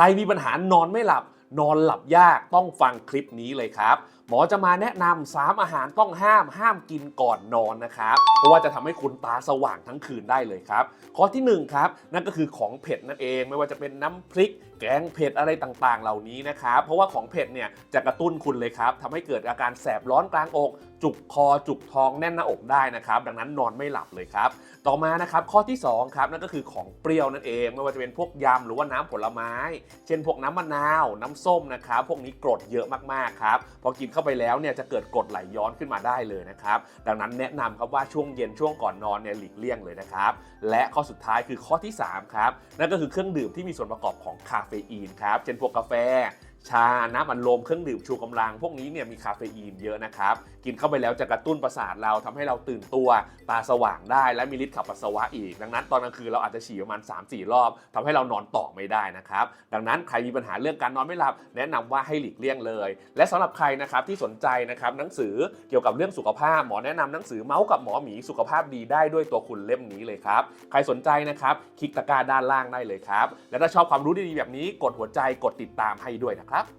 ใครมีปัญหานอนไม่หลับ นอนหลับยากต้องฟังคลิปนี้เลยครับ หมอจะมาแนะนำสามอาหารต้องห้ามห้ามกินก่อนนอนนะครับ เพราะว่าจะทำให้คุณตาสว่างทั้งคืนได้เลยครับ ข้อที่หนึ่งครับนั่นก็คือของเผ็ดนั่นเองไม่ว่าจะเป็นน้ำพริก แกงเผ็ดอะไรต่างๆ เหล่านี้นะครับเพราะว่าของเผ็ดเนี่ยจะกระตุ้นคุณเลยครับทำให้เกิดอาการแสบร้อนกลางอก จุกคอจุกท้องแน่นหน้าอกได้นะครับดังนั้นนอนไม่หลับเลยครับ ต่อมานะครับข้อที่2ครับนั่นก็คือของเปรี้ยวนั่นเอง ไม่ว่าจะเป็นพวกยำหรือว่าน้ำผลไม้ เช่นพวกน้ำมะนาวน้ำส้มนะครับพวกนี้กรดเยอะมากๆครับพอกินเข้าไปแล้วเนี่ยจะเกิดกรดไหลย้อนขึ้นมาได้เลยนะครับดังนั้นแนะนำครับว่าช่วงเย็นช่วงก่อนนอนเนี่ยหลีกเลี่ยงเลยนะครับและข้อสุดท้ายคือข้อที่3ครับนั่นก็คือเครื่องดื่มที่มีส่วนประกอบของคาเฟอีนครับเช่นพวกกาแฟ ชา น้ำอัดลม เครื่องดื่มชูกำลัง พวกนี้เนี่ยมีคาเฟอีนเยอะนะครับ กินเข้าไปแล้วจะกระตุ้นประสาทเราทำให้เราตื่นตัวตาสว่างได้ และมีฤทธิ์ขับปัสสาวะอีก ดังนั้นตอนกลางคืนเราอาจจะฉี่ประมาณ 3-4 รอบทำให้เรานอนต่อไม่ได้นะครับ ดังนั้นใครมีปัญหาเรื่องการนอนไม่หลับ แนะนำว่าให้หลีกเลี่ยงเลย และสำหรับใครนะครับที่สนใจนะครับหนังสือเกี่ยวกับเรื่องสุขภาพ หมอแนะนำหนังสือเมาส์กับหมอหมีสุขภาพดีได้ด้วยตัวคุณเล่มนี้เลยครับใครสนใจนะครับคลิกตะกร้าด้านล่างได้เลยครับและถ้าชอบความรู้ดีๆแบบนี้กดหัวใจกดติดตามให้ด้วยนะครับ